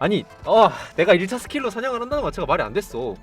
아니 어 내가 1차 스킬로 사냥을 한다는 것 자체가 말이 안 됐어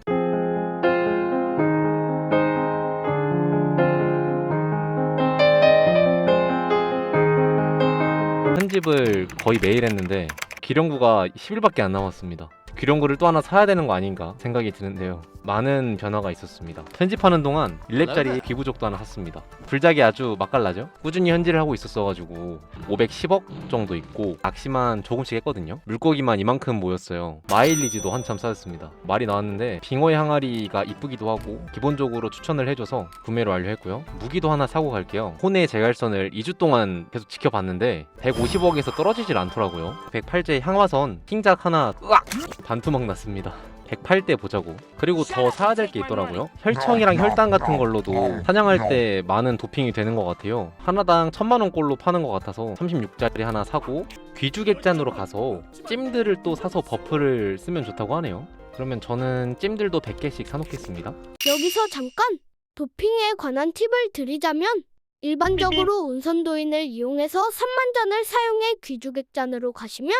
편집을 거의 매일 했는데 기령구가 10일밖에 안 남았습니다. 기령구를 또 하나 사야 되는 거 아닌가 생각이 드는데요. 많은 변화가 있었습니다. 편집하는 동안 1렙짜리 기부족도 하나 샀습니다. 불작이 아주 맛깔나죠? 꾸준히 현질을 하고 있었어가지고 510억 정도 있고 낚시만 조금씩 했거든요. 물고기만 이만큼 모였어요. 마일리지도 한참 쌓였습니다. 말이 나왔는데 빙어의 항아리가 이쁘기도 하고 기본적으로 추천을 해줘서 구매를 완료했고요. 무기도 하나 사고 갈게요. 혼의 제갈선을 2주 동안 계속 지켜봤는데 150억에서 떨어지질 않더라고요. 108제 향화선 킹작 하나 으악! 반투막 났습니다. 108대 보자고. 그리고 더 사야 될 게 있더라고요. 혈청이랑 혈당 같은 걸로도 사냥할 때 많은 도핑이 되는 것 같아요. 하나당 천만 원꼴로 파는 것 같아서 36짜리 하나 사고 귀주객잔으로 가서 찜들을 또 사서 버프를 쓰면 좋다고 하네요. 그러면 저는 찜들도 100개씩 사놓겠습니다. 여기서 잠깐 도핑에 관한 팁을 드리자면 일반적으로 운선도인을 이용해서 3만 잔을 사용해 귀주객잔으로 가시면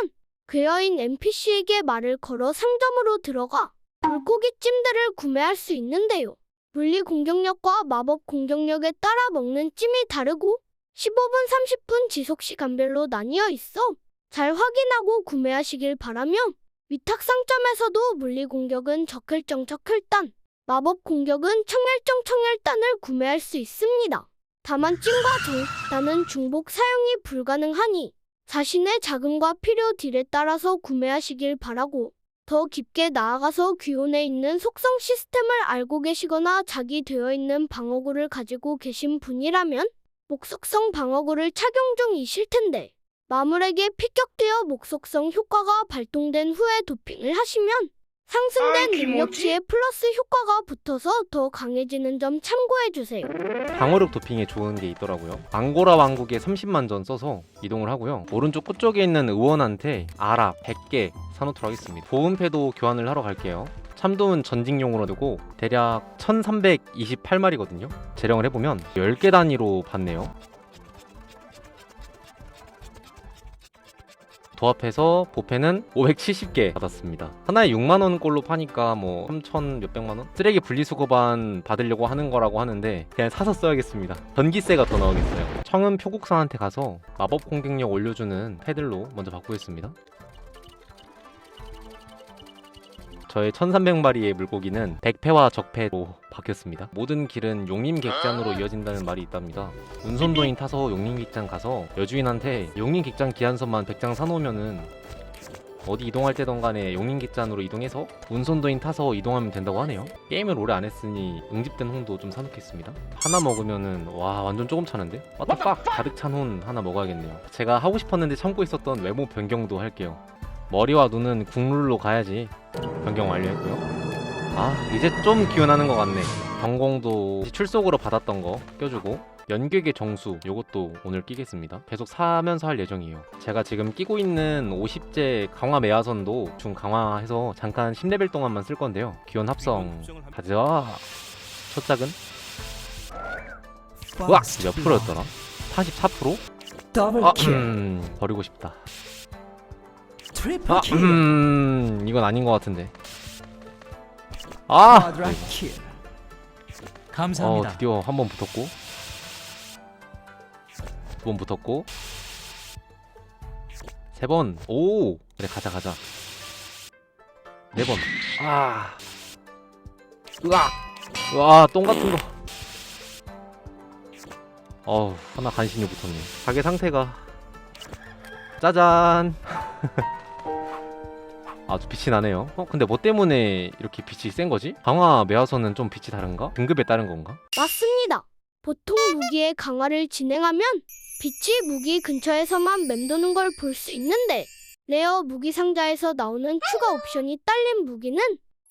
괴어인 NPC에게 말을 걸어 상점으로 들어가 물고기 찜들을 구매할 수 있는데요. 물리 공격력과 마법 공격력에 따라 먹는 찜이 다르고 15분, 30분 지속 시간별로 나뉘어 있어 잘 확인하고 구매하시길 바라며 위탁 상점에서도 물리 공격은 적혈정 적혈단 마법 공격은 청열정 청열단을 구매할 수 있습니다. 다만 찜과 정단은 중복 사용이 불가능하니 자신의 자금과 필요 딜에 따라서 구매하시길 바라고 더 깊게 나아가서 귀온에 있는 속성 시스템을 알고 계시거나 자기 되어 있는 방어구를 가지고 계신 분이라면 목속성 방어구를 착용 중이실 텐데 마물에게 피격되어 목속성 효과가 발동된 후에 도핑을 하시면 상승된 능력치에 플러스 효과가 붙어서 더 강해지는 점 참고해 주세요. 방어력 도핑에 좋은 게 있더라고요. 앙고라 왕국에 30만 전 써서 이동을 하고요. 오른쪽 끝쪽에 있는 의원한테 아라 100개 사놓도록 하겠습니다. 보온패도 교환을 하러 갈게요. 참돔은 전직용으로 두고 대략 1328마리거든요. 재령을 해보면 10개 단위로 받네요. 도합해서 보패는 570개 받았습니다. 하나에 6만 원 꼴로 파니까 뭐 3천 몇백만 원? 쓰레기 분리수거반 받으려고 하는 거라고 하는데 그냥 사서 써야겠습니다. 전기세가 더 나오겠어요. 청은 표국사한테 가서 마법 공격력 올려주는 패들로 먼저 바꾸겠습니다. 저의 1300마리의 물고기는 백패와 적패로 바뀌었습니다. 모든 길은 용림 객잔으로 이어진다는 말이 있답니다. 운선도인 타서 용림 객잔 가서 여주인한테 용림 객잔 기한선만 100장 사놓으면은 어디 이동할 때던 간에 용림 객잔으로 이동해서 운선도인 타서 이동하면 된다고 하네요. 게임을 오래 안 했으니 응집된 홍도 좀 사놓겠습니다. 하나 먹으면은 와 완전 조금 차는데? The fuck? 가득 찬 혼 하나 먹어야겠네요. 제가 하고 싶었는데 참고 있었던 외모 변경도 할게요. 머리와 눈은 국룰로 가야지 변경 완료했고요. 아 이제 좀 기원하는 것 같네. 경공도 출속으로 받았던 거 껴주고 연객의 정수 요것도 오늘 끼겠습니다. 계속 사면서 할 예정이에요. 제가 지금 끼고 있는 50제 강화 매화선도 중 강화해서 잠깐 10레벨 동안만 쓸 건데요. 기원 합성 가자. 첫 작은 우와 몇 프로였더라? 44%? 더블 아, 킬, 음, 버리고 싶다. 트리플 아, 킬, 음, 이건 아닌 것 같은데. 아, 쿼드라 킬. 어, 감사합니다. 드디어 한 번 붙었고, 두 번 붙었고, 세 번. 오, 그래 가자 가자. 네 번. 아, 으악, 와, 똥 같은 거. 어우, 하나 간신히 붙었네. 가게 상태가 짜잔. 아주 빛이 나네요. 어, 근데 뭐 때문에 이렇게 빛이 센 거지? 강화 매화선은 좀 빛이 다른가? 등급에 따른 건가? 맞습니다. 보통 무기의 강화를 진행하면 빛이 무기 근처에서만 맴도는 걸 볼 수 있는데 레어 무기 상자에서 나오는 추가 옵션이 딸린 무기는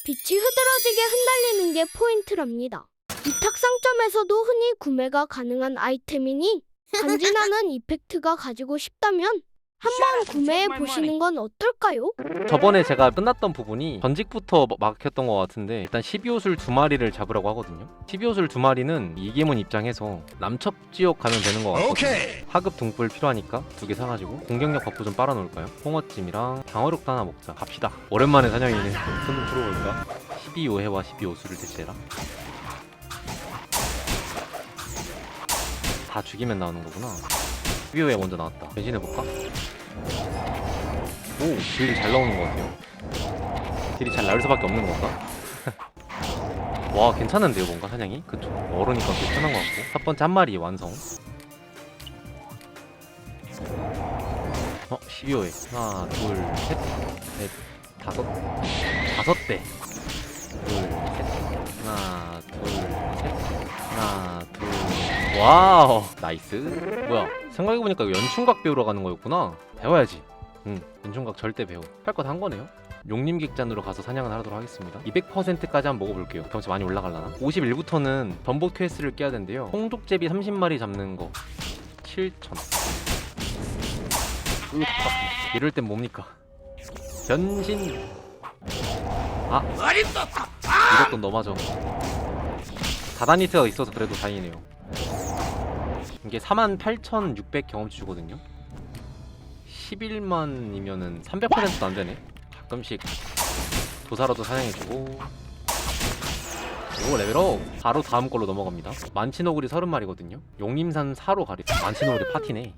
빛이 흐드러지게 흩날리는 게 포인트랍니다. 위탁 상점에서도 흔히 구매가 가능한 아이템이니 간지나는 이펙트가 가지고 싶다면 한번 구매해 보시는 건 어떨까요? 저번에 제가 끝났던 부분이 전직부터 뭐 막혔던 것 같은데 일단 12호술 두 마리를 잡으라고 하거든요. 12호술 두 마리는 이계문 입장에서 남첩 지역 가면 되는 것 같거든요. 하급 등불 필요하니까 두 개 사가지고 공격력 버프 좀 빨아놓을까요? 홍어찜이랑 방어력도 하나 먹자. 갑시다. 오랜만에 사냥이네 손좀 풀어볼까? 12호해와 12호술을 대체해라. 다 죽이면 나오는 거구나 12호에 먼저 나왔다. 변신해볼까? 오 딜이 잘 나오는 것 같아요. 딜이 잘 나올 수밖에 없는 건가? 와 괜찮은데요 뭔가 사냥이? 그쵸. 또 편한 것 같고. 첫 번째 한 마리 완성. 어 12호에. 하나 둘셋넷 다섯. 다섯 대 둘셋. 하나 둘셋. 하나 둘 와우 나이스 뭐야 생각해보니까 이거 연충각 배우러 가는 거였구나 배워야지 응, 연총각 절대 배우. 할것한 거네요. 용림객잔으로 가서 사냥을 하도록 하겠습니다. 200%까지 한번 먹어볼게요. 경치 많이 올라갈라나? 51부터는 전복 퀘스트를 깨야 된대요. 홍족제비 30마리 잡는 거 7,000. 으악. 이럴 땐 뭡니까? 변신. 아, 이것도 너마저. 다다니트가 있어서 그래도 다행이네요. 이게 48,600 경험치 주거든요. 11만이면은 300%도 안 되네. 가끔씩 도사로도 사냥해주고. 오 레벨업 바로 다음 걸로 넘어갑니다 만치노구리 30마리거든요 용림산 4로 가리 만치노구리 파티네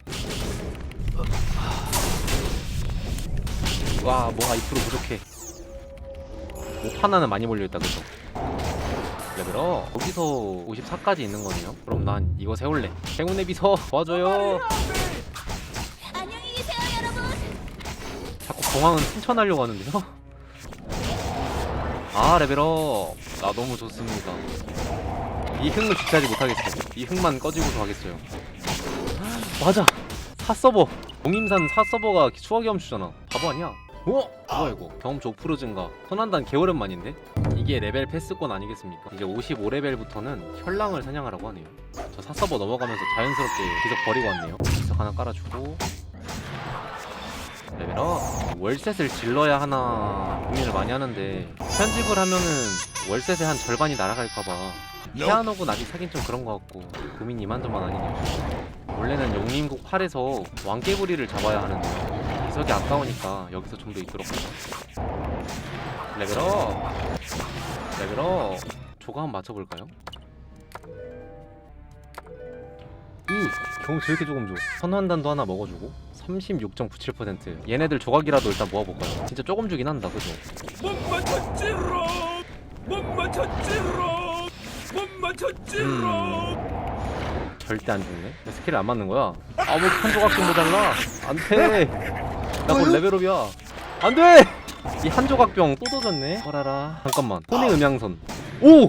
와 뭔가 2% 부족해 못 하나는 많이 몰려있다 그죠 레벨업. 여기서 54까지 있는 거네요. 그럼 난 이거 세울래. 행운의 비서 도와줘요. 안녕히 계세요, 여러분. 자꾸 공항은 승천하려고 하는데요? 아 레벨업. 나 너무 좋습니다. 이 흥을 주체하지 못하겠어 이 흥만 꺼지고서 하겠어요. 맞아. 사서버. 공임산 사서버가 추가 경험주잖아. 바보 아니야? 어? 뭐야 이거? 경험치 5% 증가. 선한단 개오랜만인데? 이게 레벨 패스권 아니겠습니까? 이제 55레벨부터는 혈랑을 사냥하라고 하네요. 저 사서버 넘어가면서 자연스럽게 기석 버리고 왔네요. 기석 하나 깔아주고. 레벨업. 월셋을 질러야 하나 고민을 많이 하는데 편집을 하면은 월셋의 한 절반이 날아갈까봐. 피아노군 아직 사긴 좀 그런 것 같고 고민이 이만저만 아니네요. 원래는 용림국 8에서 왕깨부리를 잡아야 하는데 기석이 아까우니까 여기서 좀 더 있도록 하죠. 레벨업 레벨업 조가 한번 맞춰볼까요? 이 경우 저렇게 조금 줘. 선환단도 하나 먹어주고 36.97% 얘네들 조각이라도 일단 모아볼까요? 진짜 조금 주긴 한다 그죠? 못 맞췄지롱! 못 맞췄지롱! 못 맞췄지롱! 절대 안 죽네. 왜 스킬을 안 맞는 거야? 아무 한 조각 좀 모자라? 안 돼. 나 곧 레벨업이야. 안 돼 이 한 조각병 또 도졌네. 어라라. 잠깐만. 손의 음양선. 오! 오!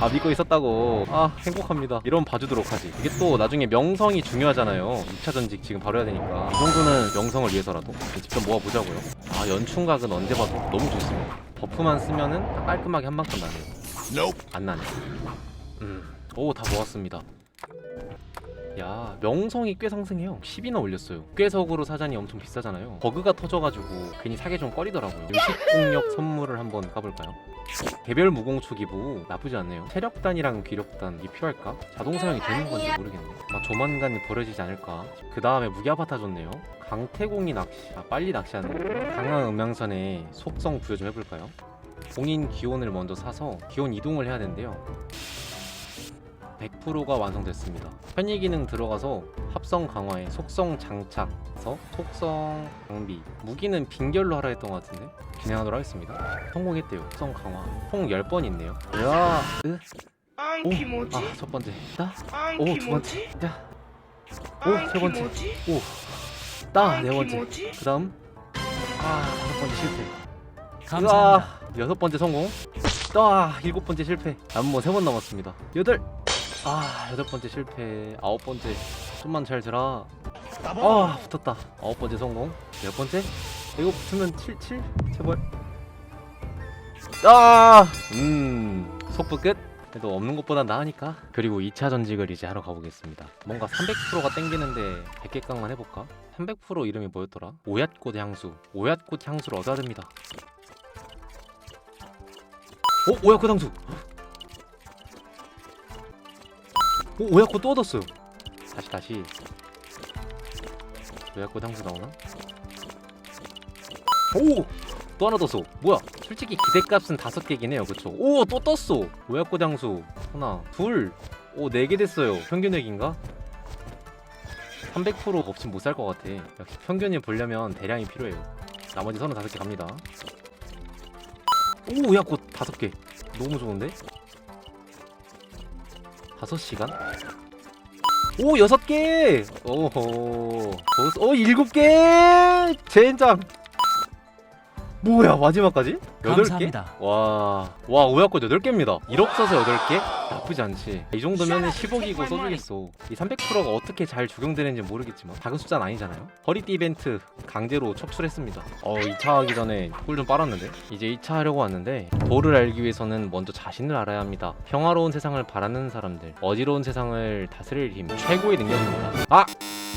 아 믿고 있었다고. 아 행복합니다. 이러면 봐주도록 하지. 이게 또 나중에 명성이 중요하잖아요. 2차 전직 지금 바로 해야 되니까. 이 정도는 명성을 위해서라도. 직접 모아보자고요. 아 연충각은 언제 봐도 너무 좋습니다. 버프만 쓰면은 딱 깔끔하게 한 방큼 나네요 안 나네. 음오 다 모았습니다 야 명성이 꽤 상승해요. 10이나 올렸어요. 꾀석으로 사잔이 엄청 비싸잖아요. 버그가 터져가지고 괜히 사기 좀 꺼리더라고요. 의식 공력 선물을 한번 까볼까요? 개별 무공초 기부 나쁘지 않네요. 체력단이랑 귀력단 이게 필요할까? 자동 사용이 되는 건지 모르겠네. 아마 조만간 버려지지 않을까? 그 다음에 무기아파타 줬네요. 강태공이 낚시 아 빨리 낚시하는 거. 강한 음양선에 속성 부여 좀 해볼까요? 공인 기온을 먼저 사서 기온 이동을 해야 된대요 100%가 완성됐습니다. 편의 기능 들어가서 합성 강화에 속성 장착해서 속성 장비 무기는 빈결로 하라 했던 것 같은데 진행하도록 하겠습니다. 성공했대요. 속성 강화 총 10번 있네요. 야, 으, 뭐지? 아, 첫 번째. 따, 오, 두? 번째. 야, 오, 세 번째. 오, 따, 네 번째. 그 다음, 아, 다섯 번째 실패. 감사합니다. 으아, 여섯 번째 성공. 아, 일곱 번째 실패. 남은 세번 남았습니다. 여덟. 아, 여덟 번째 실패. 아홉 번째. 좀만 잘 들어. 아, 붙었다. 아홉 번째 성공. 열 번째. 이거 붙으면 7, 7? 제발. 아, 음, 속부 끝. 그래도 없는 것보단 나으니까. 그리고 2차 전직을 이제 하러 가보겠습니다. 뭔가 300%가 땡기는데 100개 깡만 해볼까? 300% 이름이 뭐였더라? 오얏꽃 향수. 오얏꽃 향수를 얻어야 됩니다. 오, 오얏꽃 향수. 오, 오얏꽃 또 얻었어요. 다시 다시. 오얏꽃 향수 나오나? 오! 또 하나 떴어. 뭐야? 솔직히 기대값은 다섯 개긴 해요. 그쵸? 오! 또 떴어! 오얏꽃 향수. 하나, 둘. 오, 네 개 됐어요. 평균 액인가? 300% 없으면 못 살 것 같아. 역시 평균을 보려면 대량이 필요해요. 나머지 35개 갑니다. 오, 야, 꽃 다섯 개. 너무 좋은데? 다섯 시간? 오, 여섯 개! 오호. 좋스- 오, 일곱 개! 젠장! 뭐야, 마지막까지? 여덟 개? 감사합니다. 와, 와, 오야꽃 8개입니다. 1억 써서 8개? 나쁘지 않지. 이 정도면 10억이고 써주겠어. 이 300%가 어떻게 잘 적용되는지 모르겠지만 작은 숫자는 아니잖아요. 허리띠 이벤트 강제로 척출했습니다. 어, 2차 하기 전에 꿀 좀 빨았는데 이제 2차 하려고 왔는데 도를 알기 위해서는 먼저 자신을 알아야 합니다. 평화로운 세상을 바라는 사람들, 어지러운 세상을 다스릴 힘, 최고의 능력입니다. 아!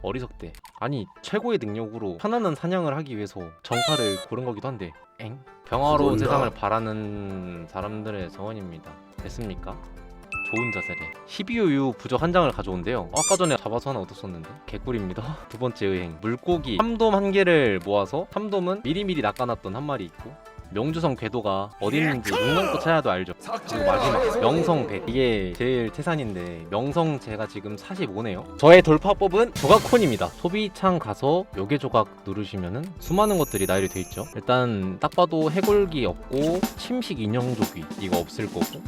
어리석대. 아니, 최고의 능력으로 편안한 사냥을 하기 위해서 정파를 고른 거기도 한데 엥? 평화로운 세상을 바라는 사람들의 정원입니다. 됐습니까? 좋은 자세래. 12호유 부적 한 장을 가져온대요. 아까 전에 잡아서 하나 얻었었는데 개꿀입니다. 두 번째 의행 물고기 3돔 한 개를 모아서 3돔은 미리미리 낚아놨던 한 마리 있고 명주성 궤도가 어디 있는지 눈 감고 찾아도 알죠. 그리고 마지막 명성배 이게 제일 태산인데 명성 제가 지금 45네요. 저의 돌파법은 조각콘입니다. 소비창 가서 요괴 조각 누르시면은 수많은 것들이 나열이 돼 있죠. 일단 딱 봐도 해골기 없고 침식 인형 조기 이거 없을 거고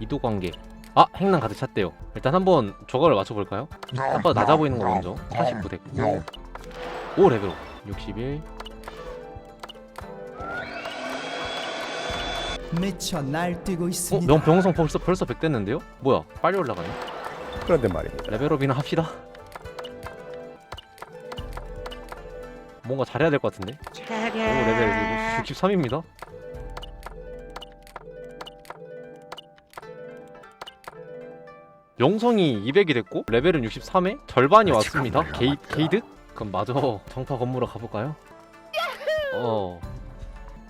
이도 관계. 아 행랑 가득 찼대요. 일단 한번 조각을 맞춰볼까요? 딱 봐도 낮아 보이는 거 먼저 49 됐고 오 레벨업 61 미쳐 날뛰고 어? 있습니다. 명병성 벌써 벌써 100 됐는데요? 뭐야 빨리 올라가네 그런데 말입니다. 레벨업이나 합시다 뭔가 잘해야 될 것 같은데 오 레벨 63입니다 영성이 200이 됐고 레벨은 63에 절반이 왔습니다 게이, 게이드? 그럼 마저 정파 건물로 가볼까요? 어.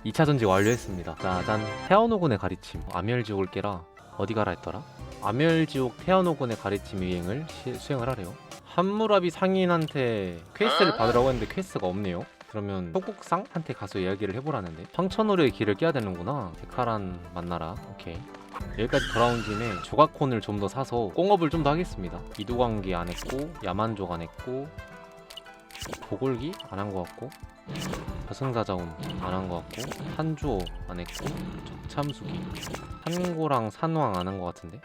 2차 전지 완료했습니다. 짜잔 태어노군의 가리침. 아멸지옥을 깨라. 어디 가라 했더라? 아멸지옥 태어노군의 가리침 유행을 시- 수행을 하래요. 한무라비 상인한테 퀘스트를 받으라고 했는데 퀘스트가 없네요. 그러면 속국상한테 가서 이야기를 해보라는데? 황천으로의 길을 깨야 되는구나. 데카란 만나라. 오케이. 여기까지 돌아온 김에 조각콘을 좀 더 사서 꽁업을 좀 더 하겠습니다. 이도관기 안 했고 야만족 안 했고 보골기 안 한 것 같고 저승사자운 안한 것 같고 한주호 안 했고 적참수기. 한고랑 산왕 안 한 것 같은데?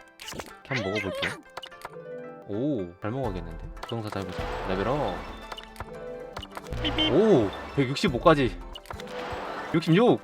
한번 먹어볼게요. 오잘 먹어야겠는데? 저승사자 해보자. 레벨업. 오 165까지. 66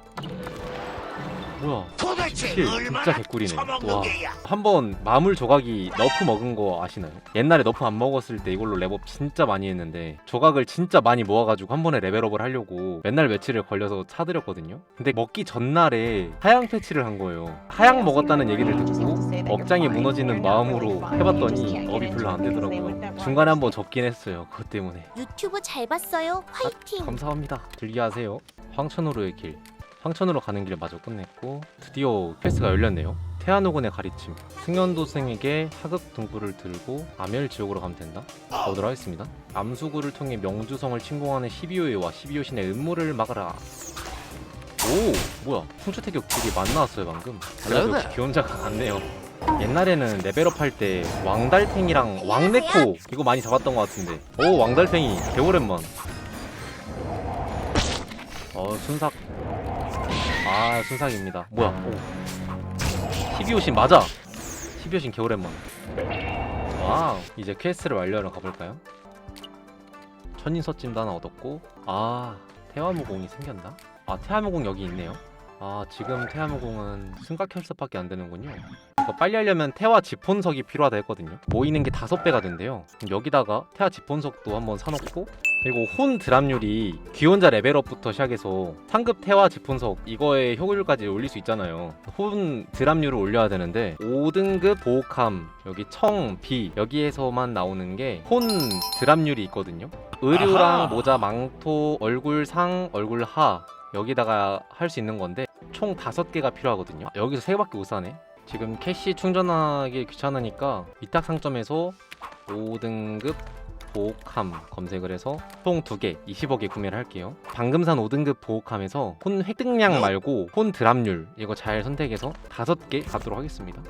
뭐야 도대체 17 진짜 개꿀이네 와 한 번 마물 조각이 너프 먹은 거 아시나요? 옛날에 너프 안 먹었을 때 이걸로 랩업 진짜 많이 했는데 조각을 진짜 많이 모아가지고 한 번에 레벨업을 하려고 맨날 며칠을 걸려서 사들였거든요 근데 먹기 전날에 하향 패치를 한 거예요 하향 먹었다는 얘기를 듣고 억장이 무너지는 마음으로 해봤더니 업이 별로 안 되더라고요 중간에 한 번 접긴 했어요 그것 때문에 유튜브 잘 봤어요. 화이팅. 감사합니다. 즐겨하세요. 황천으로의 길. 황천으로 가는 길 마저 끝냈고 드디어 퀘스트가 열렸네요. 태아노군의 가리침. 승연도생에게 하극 등불을 들고 아멸 지옥으로 가면 된다. 가보도록 하겠습니다. 암수구를 통해 명주성을 침공하는 12호의와 12호 신의 음모를 막아라. 오 뭐야 풍추 태격 딜이 만나왔어요 방금. 그래도 역시 기원자가 같네요. 옛날에는 레벨업 할 때 왕달팽이랑 왕네코 이거 많이 잡았던 것 같은데 오 왕달팽이 개오랜만 어 순삭 아 순삭입니다. 뭐야? 오. 12호신 맞아. 12호신 개오랜만 와우. 이제 퀘스트를 완료하러 가볼까요? 천인서찜도 하나 얻었고 아 태화무공이 생겼나? 아 태화무공 여기 있네요. 아 지금 태화무공은 승각혈습밖에 안 되는군요 이거 빨리 하려면 태화 지폰석이 필요하다 했거든요 모이는 게 다섯 배가 된대요 여기다가 태화 지폰석도 한번 사놓고 그리고 혼 드랍률이 귀혼자 레벨업부터 시작해서 상급 태화 지폰석 이거의 효율까지 올릴 수 있잖아요. 혼 드랍률을 올려야 되는데 5등급 보호함 여기 청, 비 여기에서만 나오는 게 혼 드랍률이 있거든요. 의류랑 아하. 모자, 망토, 얼굴 상, 얼굴 하 여기다가 할 수 있는 건데 총 다섯 개가 필요하거든요. 아, 여기서 세 개밖에 못 사네. 지금 캐시 충전하기 귀찮으니까 위탁 상점에서 5등급 보호함 검색을 해서 총 2개 20억에 구매를 할게요. 방금 산 5등급 보호함에서 혼 획득량 말고 혼 드랍률 이거 잘 선택해서 5개 가도록 하겠습니다.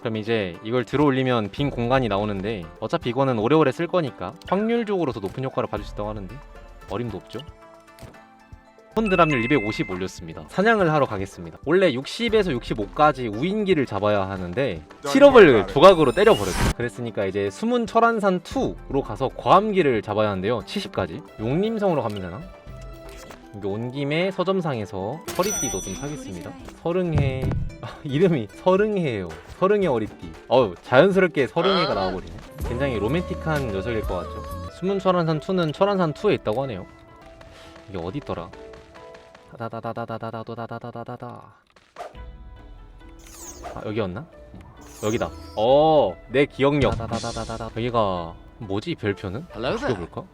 그럼 이제 이걸 들어 올리면 빈 공간이 나오는데 어차피 이거는 오래오래 쓸 거니까 확률적으로도 높은 효과를 받을 수 있다고 하는데 어림도 없죠 혼 드랍률 250 올렸습니다. 사냥을 하러 가겠습니다. 원래 60에서 65까지 우인기를 잡아야 하는데 7업을 조각으로 때려버렸죠. 그랬으니까 이제 숨은 철안산 2로 가서 과암기를 잡아야 하는데요. 70까지. 용림성으로 가면 되나? 여기 온 김에 서점상에서 허리띠도 좀 사겠습니다. 서릉해 아, 이름이 서릉해예요. 서릉해 허리띠. 어우 자연스럽게 서릉해가 나와버리네. 굉장히 로맨틱한 녀석일 것 같죠. 숨은 철안산 2는 철안산 2에 있다고 하네요. 이게 어디 있더라? 다다다다다다다다다다다다다. 아 여기였나? 여기다. 어, 내 기억력. 다다다다다다. 여기가 뭐지 별표는? 죽여볼까?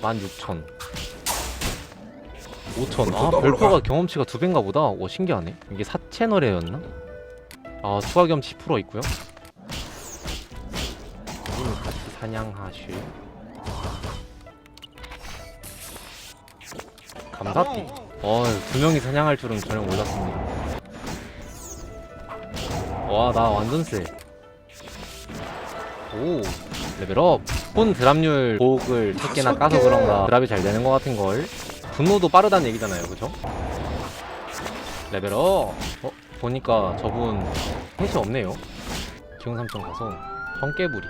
16,000. 5,000. 아 별표가 경험치가 두 배인가 보다. 오 신기하네. 이게 4채널에였나? 아 추가 겸10% 있고요. 님 같이 사냥하실. 감사띠. 어, 두 명이 사냥할 줄은 전혀 몰랐습니다. 와, 나 완전 세. 오, 레벨업. 폰 드랍률 보옥을 3개나 까서 그런가 드랍이 잘 되는 것 같은 걸. 분노도 빠르다는 얘기잖아요, 그죠? 레벨업. 어, 보니까 저분 햇이 없네요. 기온 3점 가서 성깨부리.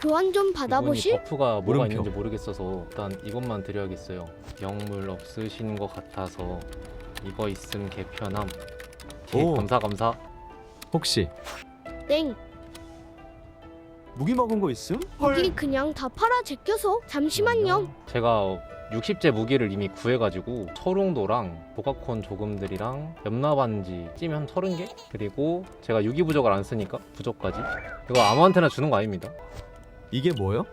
교환 좀 받아보실? 버프가 뭐가 물음표. 있는지 모르겠어서 일단 이것만 드려야겠어요. 영물 없으신 것 같아서 이거 있음 개편함. 예, 오. 감사 감사. 혹시 땡 무기 먹은 거 있음? 여기 그냥 다 팔아 제껴서 잠시만요 제가 60제 무기를 이미 구해가지고 철웅도랑 보가콘 조금들이랑 염라반지 찜이 한 30개? 그리고 제가 유기 부적을 안 쓰니까 부적까지 이거 아무한테나 주는 거 아닙니다. 이게 뭐요?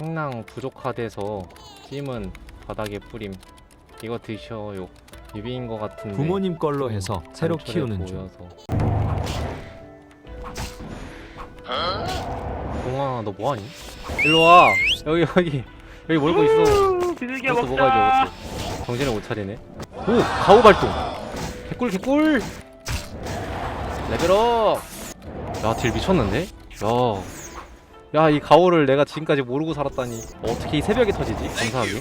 행랑 부족하대서 찜은 바닥에 뿌림. 이거 드셔요. 비비인 것 같은데. 부모님 걸로 해서 새로 단촐해 키우는 중. 보여서. 동아 너 뭐하니? 일로 와 여기 여기 여기 몰고 있어 비둘기 이것도 먹자 먹어야지 정신을 못 차리네 오 가오 발동 개꿀 개꿀 레벨업. 야 딜 미쳤는데? 야 야 이 가오를 내가 지금까지 모르고 살았다니. 어떻게 이 새벽에 터지지? 감사하게.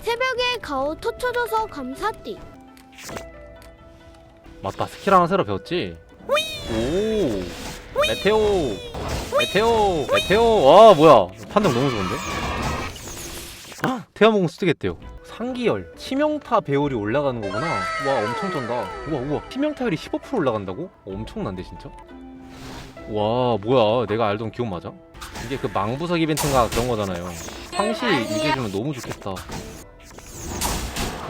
새벽에 가오 터쳐줘서 감사띠. 맞다. 스킬 하나 새로 배웠지? 오. 메테오. 메테오. 메테오. 와 뭐야. 판정 너무 좋은데? 아, 태아몽 수득했대요 상기열 치명타 배율이 올라가는 거구나. 와 엄청 쩐다. 우와 우와. 치명타율이 15% 올라간다고? 엄청난데 진짜? 와 뭐야. 내가 알던 기억 맞아? 이게 그 망부석 이벤트인가 그런 거잖아요. 상시 유지해주면 너무 좋겠다.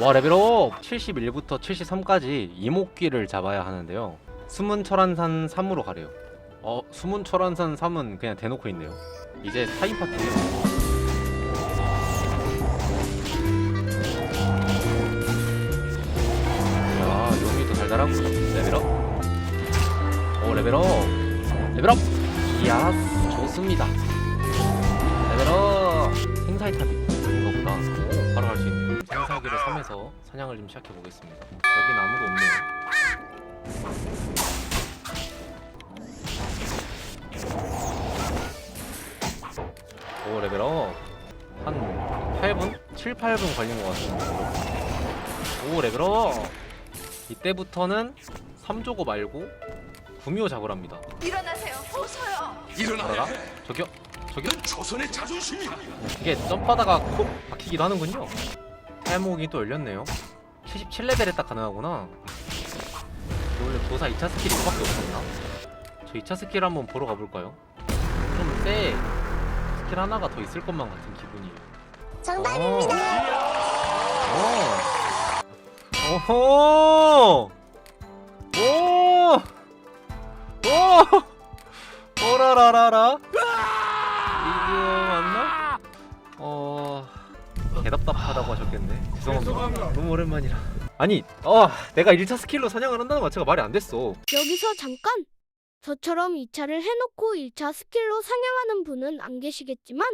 와 레벨업! 71부터 73까지 이목귀를 잡아야 하는데요. 숨은 철안산 3으로 가래요. 어 숨은 철안산 3은 그냥 대놓고 있네요. 이제 4인 파티예요 달달하고 레벨업. 오 레벨업. 레벨업. 이야 좋습니다. 레벨업. 생사의 탑이 있는 거구나. 오 바로 갈 수 있네요 생사기를 3에서 사냥을 좀 시작해 보겠습니다. 여긴 아무도 없네요 오 레벨업. 한 8분? 7, 8분 걸린 것 같은데. 오 레벨업 이때부터는 3조고 말고 구미호 잡으랍니다. 일어나세요. 어서요. 하다가 저기요? 저기요? 조선의 자존심이야 이게 점프하다가 콕 박히기도 하는군요. 팔목이 또 열렸네요. 77레벨에 딱 가능하구나. 원래 도사 2차 스킬이 이거밖에 없었나? 저 2차 스킬 한번 보러 가볼까요? 좀쎄 스킬 하나가 더 있을 것만 같은 기분이에요. 정답입니다. 오 호 오! 오! 오라라라라 이거 맞나? 어... 개답답하다고 하셨겠네 죄송합니다 너무 오랜만이라 아니 어 내가 1차 스킬로 사냥을 한다는 자체가 말이 안 됐어 여기서 잠깐! 저처럼 2차를 해놓고 1차 스킬로 사냥하는 분은 안 계시겠지만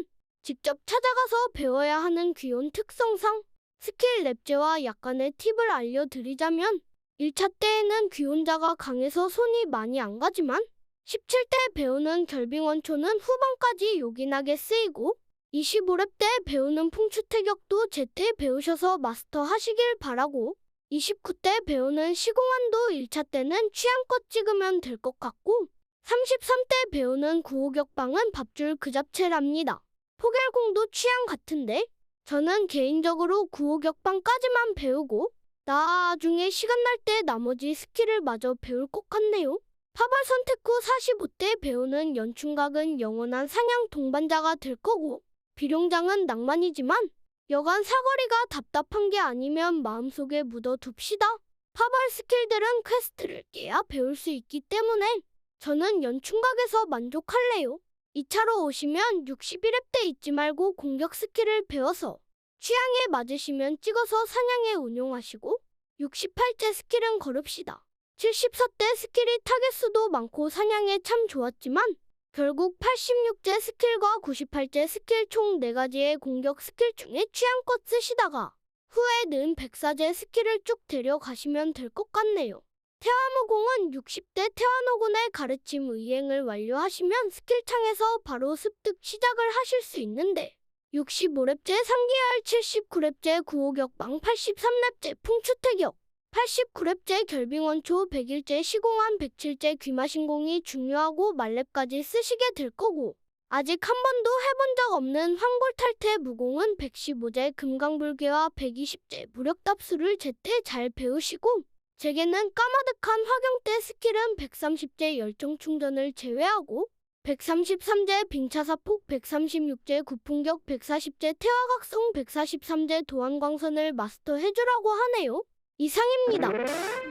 직접 찾아가서 배워야 하는 귀여운 특성상 스킬 랩제와 약간의 팁을 알려드리자면 1차 때에는 귀혼자가 강해서 손이 많이 안 가지만 17대 배우는 결빙원초는 후반까지 요긴하게 쓰이고 25렙 때 배우는 풍추태격도 제때 배우셔서 마스터하시길 바라고 29대 배우는 시공한도 1차 때는 취향껏 찍으면 될 것 같고 33대 배우는 구호격방은 밥줄 그 잡채랍니다. 포결공도 취향 같은데 저는 개인적으로 구호격방까지만 배우고 나중에 시간 날 때 나머지 스킬을 마저 배울 것 같네요. 파벌 선택 후 45대 배우는 연충각은 영원한 사냥 동반자가 될 거고 비룡장은 낭만이지만 여간 사거리가 답답한 게 아니면 마음속에 묻어둡시다. 파벌 스킬들은 퀘스트를 깨야 배울 수 있기 때문에 저는 연충각에서 만족할래요. 2차로 오시면 61렙 때 잊지 말고 공격 스킬을 배워서 취향에 맞으시면 찍어서 사냥에 운용하시고 68째 스킬은 걸읍시다. 74대 스킬이 타겟 수도 많고 사냥에 참 좋았지만 결국 86제 스킬과 98제 스킬 총 4가지의 공격 스킬 중에 취향껏 쓰시다가 후에 는 104제 스킬을 쭉 데려가시면 될 것 같네요. 태화무공은 60대 태화노군의 가르침 의행을 완료하시면 스킬창에서 바로 습득 시작을 하실 수 있는데 65렙제 상기열 79렙제 구호격방 83렙제 풍추태격 89렙제 결빙원초 100일제 시공한 107제 귀마신공이 중요하고 말렙까지 쓰시게 될 거고 아직 한 번도 해본 적 없는 황골탈퇴 무공은 115제 금강불개와 120제 무력답수를 제때 잘 배우시고 제게는 까마득한 화경대 스킬은 130제 열정 충전을 제외하고 133제 빙차사폭 136제 구풍격 140제 태화각성 143제 도안광선을 마스터해주라고 하네요. 이상입니다.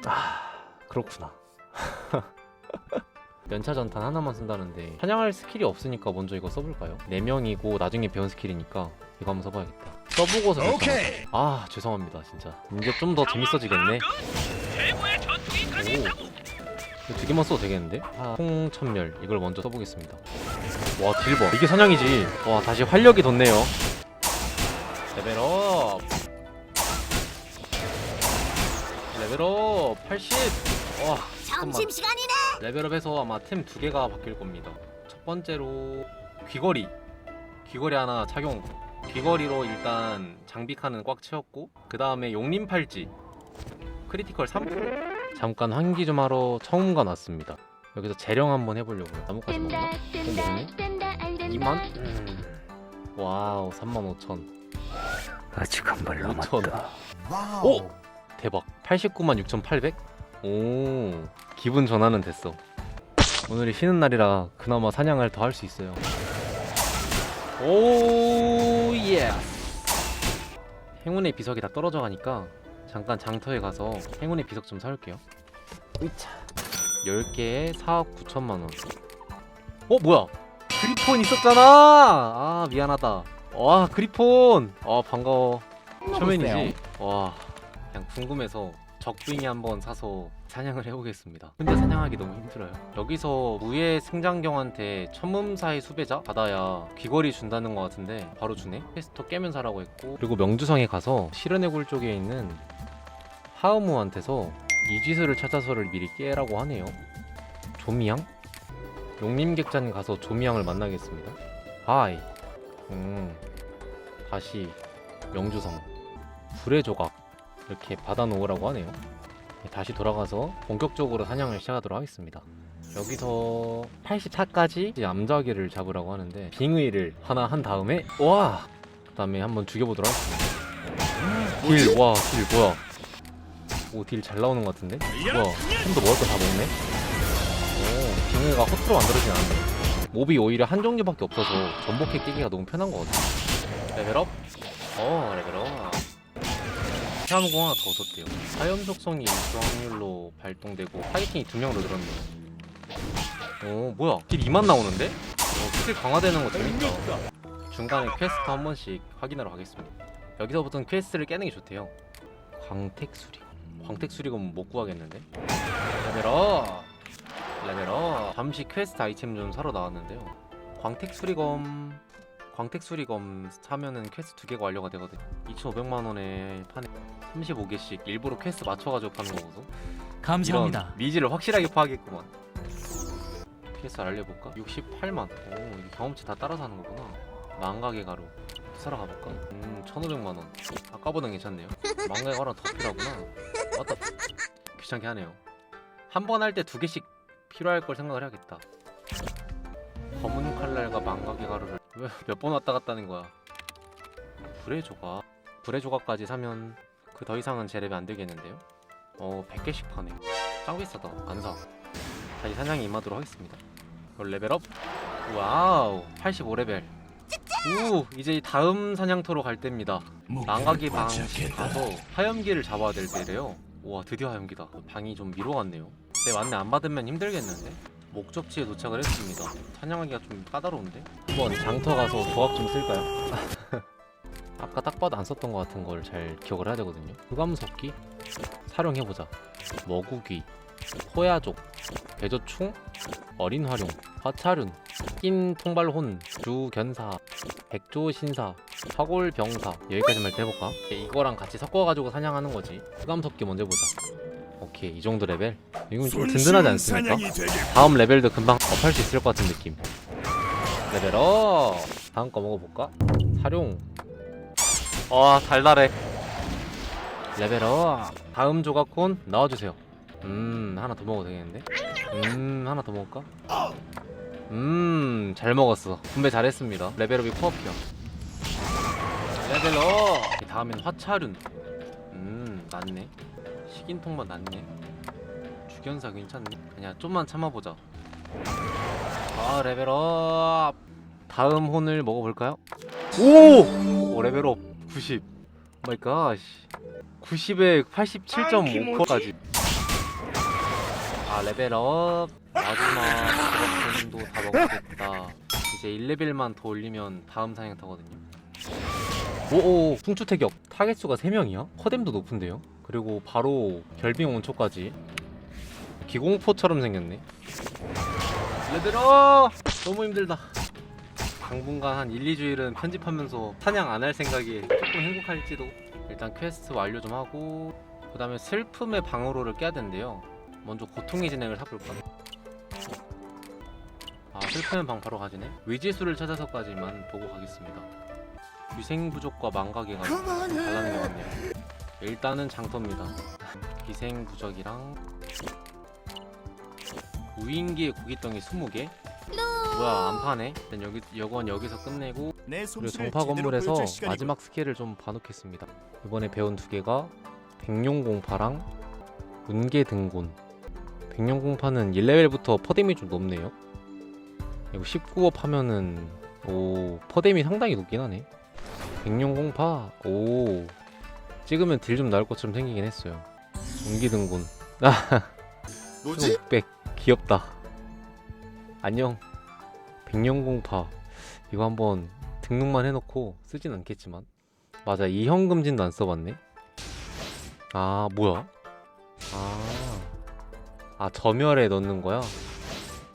아 그렇구나 연차 전탄 하나만 쓴다는데 사냥할 스킬이 없으니까 먼저 이거 써볼까요? 4명이고 나중에 배운 스킬이니까 이거 한번 써봐야겠다 써보고서 결정하자 아 죄송합니다 진짜. 이제 좀 더 재밌어지겠네. 이거 두 개만 써도 되겠는데? 아, 홍천멸 이걸 먼저 써보겠습니다. 와 딜버. 이게 사냥이지. 와 다시 활력이 돋네요. 레벨업. 레벨업. 80와 잠깐만. 점심시간이네. 레벨업해서 아마 템 두 개가 바뀔 겁니다. 첫 번째로 귀걸이, 귀걸이 하나 착용. 귀걸이로 일단 장비 칸은 꽉 채웠고 그 다음에 용림 팔찌, 크리티컬 3%. 잠깐 환기 좀 하러 처음관 왔습니다. 여기서 재령 한번 해보려고요. 나뭇가지 먹나? 어 먹네. 2만? 음. 와우 3만 5천. 아직 한발 5천. 오 대박. 89만 6,800? 오 기분 전환은 됐어. 오늘이 쉬는 날이라 그나마 사냥을 더 할 수 있어요. 오 예. 행운의 비석이 다 떨어져 가니까 잠깐 장터에 가서 행운의 비석 좀 사올게요. 으차. 10개에 4억 9천만 원. 어 뭐야? 그리폰 있었잖아. 아 미안하다. 와 그리폰. 아 반가워. 초면이지. 와 그냥 궁금해서 적빙이 한번 사서 사냥을 해보겠습니다. 근데 사냥하기 너무 힘들어요. 여기서 무예 승장경한테 천문사의 수배자 받아야 귀걸이 준다는 것 같은데 바로 주네. 퀘스터 깨면 사라고 했고 그리고 명주성에 가서 시르네 굴 쪽에 있는 하우무한테서 이지스를 찾아서를 미리 깨라고 하네요. 조미양? 용림객잔 가서 조미양을 만나겠습니다. 하이. 음. 다시 명주성. 불의 조각. 이렇게 받아놓으라고 하네요. 네, 다시 돌아가서 본격적으로 사냥을 시작하도록 하겠습니다. 여기서 84까지 암자기를 잡으라고 하는데 빙의를 하나 한 다음에 와! 그 다음에 한번 죽여보도록 하겠습니다. 딜, 와, 딜 뭐야? 오, 딜 잘 나오는 것 같은데? 좀더 먹을 거 다 먹네? 오, 빙의가 허투루 만들어지진 않네. 몹이 오히려 한 종류밖에 없어서 전복해 깨기가 너무 편한 것 같아. 레벨업? 어, 레벨업. 사무공 하나 더 얻었대요. 화염 속성이 일정 확률로 발동되고 타겟팅이 두 명으로 늘었네요. 오, 뭐야? 딜 2만 나오는데? 어, 스킬 강화되는 거 재밌다. 중간에 퀘스트 한 번씩 확인하러 가겠습니다. 여기서부터는 퀘스트를 깨는 게 좋대요. 광택 수리. 광택 수리검 못 구하겠는데? 레벨업. 레벨업. 잠시 퀘스트 아이템 좀 사러 나왔는데요. 광택 수리검. 광택 수리검 사면은 퀘스트 두 개가 완료가 되거든. 2,500만 원에 판에 35개씩 일부러 퀘스트 맞춰가지고 파는 거거든. 감사합니다. 이런 미지를 확실하게 파악했구만. PS 알려볼까? 68만. 오, 이게 경험치 다 따라서 하는 거구나. 망각의 가루. 사러 가볼까? 음, 1,500만 원. 아까보단 괜찮네요. 망각의 가루 더 필요하구나. 맞다. 귀찮게 하네요. 한 번 할 때 두 개씩 필요할 걸 생각을 해야겠다. 검은 칼날과 망각의 가루를 왜 몇 번 왔다 갔다 하는 거야? 불의 조각. 불의 조각까지 사면 그 더 이상은 제 랩이 안 되겠는데요? 어 100개씩 파네. 짱 비싸다. 안사. 다시 사냥에 임하도록 하겠습니다. 그걸 레벨업. 와우. 85레벨. 우 이제 다음 사냥터로 갈 때입니다. 망가기 방식 가서 화염기를 잡아야 될 때래요. 우와 드디어 화염기다. 방이 좀 미뤄갔네요. 내 안내 안 받으면 힘들겠는데 목적지에 도착을 했습니다. 사냥하기가 좀 까다로운데? 한번 장터 가서 조각 좀 쓸까요? 아까 딱 봐도 안 썼던 것 같은 걸 잘 기억을 해야 되거든요. 흑암석기? 사령해보자. 머구귀 호야족 배조충 어린 활용 화차륜 낀 통발혼 주견사 백조신사 화골병사. 여기까지만 해볼까? 이거랑 같이 섞어가지고 사냥하는 거지. 흑암석기 먼저 보자 오케이 이 정도 레벨? 이건 좀 든든하지 않습니까? 다음 레벨도 금방 업할 수 있을 것 같은 느낌. 레벨업! 다음 거 먹어볼까? 사룡 와 달달해. 레벨업! 다음 조각콘 나와주세요. 음 하나 더 먹어도 되겠는데? 음 하나 더 먹을까? 음 잘 먹었어. 분배 잘했습니다. 레벨업이 코앞이야. 레벨업! 다음엔 화차륜 음 낫네 식인통만 낫네. 주견사 괜찮네. 그냥 좀만 참아보자. 아 레벨업. 다음 혼을 먹어볼까요? 오! 오 레벨업 90 마이 갓 90에 87.5%까지. 아 레벨업. 마지막 드랍도 다 먹었겠다. 이제 1레벨만 더 올리면 다음 사냥 타거든요 오오 풍추 태격 타겟 수가 3명이야? 커뎀도 높은데요? 그리고 바로 결빙 온초까지. 기공포처럼 생겼네. 레벨업 너무 힘들다. 당분간 한 1, 2주일은 편집하면서 사냥 안 할 생각이 조금 행복할지도 일단 퀘스트 완료 좀 하고 그 다음에 슬픔의 방어로를 깨야 된대요. 먼저 고통의 진행을 사볼까? 아 슬픔의 방 바로 가지네. 위지수를 찾아서까지만 보고 가겠습니다 위생 부족과 망각이 가지고 달라는 게 많네요 일단은 장터입니다 기생 부적이랑 우인기의 고깃덩이 20개 뭐야 안 파네 일단 여기 여건 여기서 끝내고 그리고 정파 건물에서 마지막 스킬을 좀 봐놓겠습니다. 이번에 배운 두 개가 백룡공파랑 운계 등곤. 백룡공파는 1레벨부터 퍼뎀이 좀 높네요. 이거 19업 하면은 오 퍼뎀이 상당히 높긴 하네. 백룡공파? 오. 찍으면 딜 좀 나올 것처럼 생기긴 했어요. 등곤. 아 뭐지? 600 귀엽다. 안녕. 백령공파. 이거 한번 등록만 해놓고 쓰진 않겠지만. 맞아 이형금진도 안 써봤네. 아 뭐야? 아, 아 점열에 넣는 거야?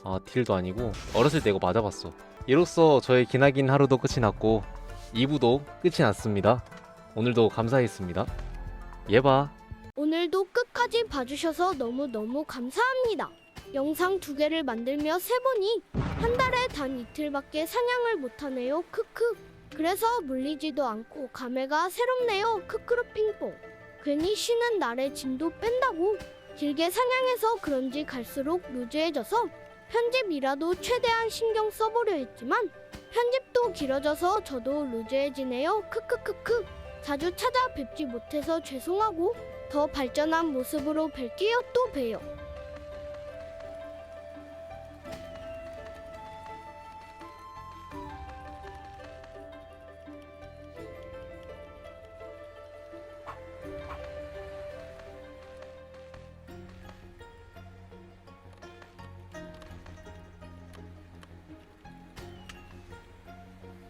아 딜도 아니고. 어렸을 때 이거 맞아봤어. 이로써 저의 기나긴 하루도 끝이 났고 2부도 끝이 났습니다 오늘도 감사했습니다 예봐 오늘도 끝까지 봐주셔서 너무너무 감사합니다. 영상 두 개를 만들며 세보니 한 달에 단 이틀밖에 사냥을 못하네요. 크크. 그래서 물리지도 않고 감회가 새롭네요. 크크르핑뽕. 괜히 쉬는 날에 진도 뺀다고. 길게 사냥해서 그런지 갈수록 루즈해져서 편집이라도 최대한 신경 써보려 했지만 편집도 길어져서 저도 루즈해지네요. 크크크크. 자주 찾아 뵙지 못해서 죄송하고 더 발전한 모습으로 뵐게요 또 봬요.